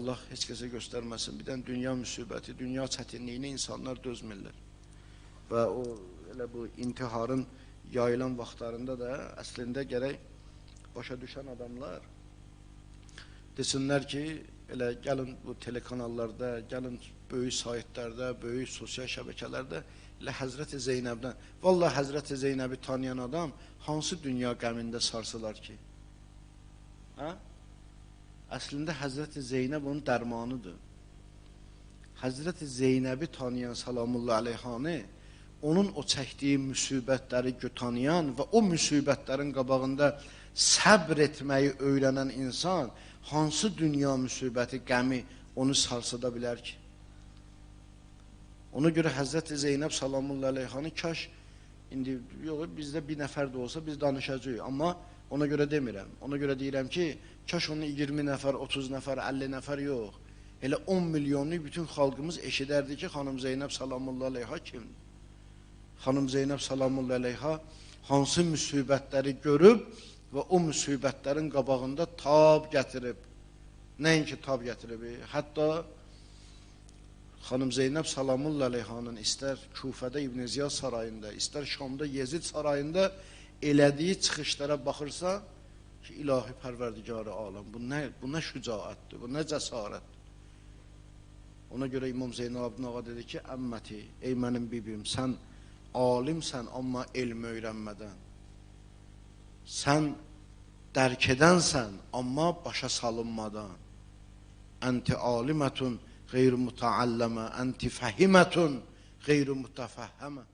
Allah heç kəsə göstərməsin. Bir dənə dünya müsibəti, dünya çətinliyini insanlar dözmürlər. Və o elə bu intiharın yayılan vaxtlarında da əslində gərək başa düşən adamlar desinlər ki, elə gəlin bu telekanallarda, gəlin böyük saytlarda, böyük sosial şəbəkələrdə elə Həzrəti Zeynəbdən, vallahi Həzrəti Zeynəbi tanıyan adam hansı dünya qəmində sarsılar ki? Hə? Əslində Həzrəti Zeynəb onun dərmanıdır. Həzrəti Zeynəbi tanıyan salamullah aleyhanı onun o çəkdiyi müsibətləri tanıyan və o müsibətlərin qabağında səbr etməyi öyrənən insan hansı dünya müsibəti, qəmi onu sarsıda bilər ki? Ona görə Həzrəti Zeynəb salamullah aleyhanı kaş indi yox bizdə bir nəfər də olsa biz danışacağıq, amma ona görə demirəm. Ona görə deyirəm ki, kaş onu 20 nəfər, 30 nəfər, 50 nəfər yox. Elə 10 milyonlu bütün xalqımız eşidərdi ki, xanım Zeynəb salamullah aleyha kimdir? Xanım Zeynəb salamullah aleyha hansı müsibətləri görüb və o müsibətlərin qabağında tab gətirib. Nəinki tab gətirib, hətta Xanım Zeynəb salamullah aleyhanın istər Kufədə İbn Ziyad sarayında, istər Şamda Yezid sarayında elədiyi çıxışlara baxırsa ki, ilahi pərverdigarı aləm. Bu nə, bu nə şücaətdir, bu nə cəsarətdir. Ona görə İmam Zeynəb Abdin ağa dedi ki, əmməti, ey mənim bibim, sən alimsən, amma elm öyrənmədən. Sən dərk edənsən, amma başa salınmadan. Ənti alimətun qeyr-mütəalləmə, ənti fəhimetun qeyr-mütəfəhhəmə.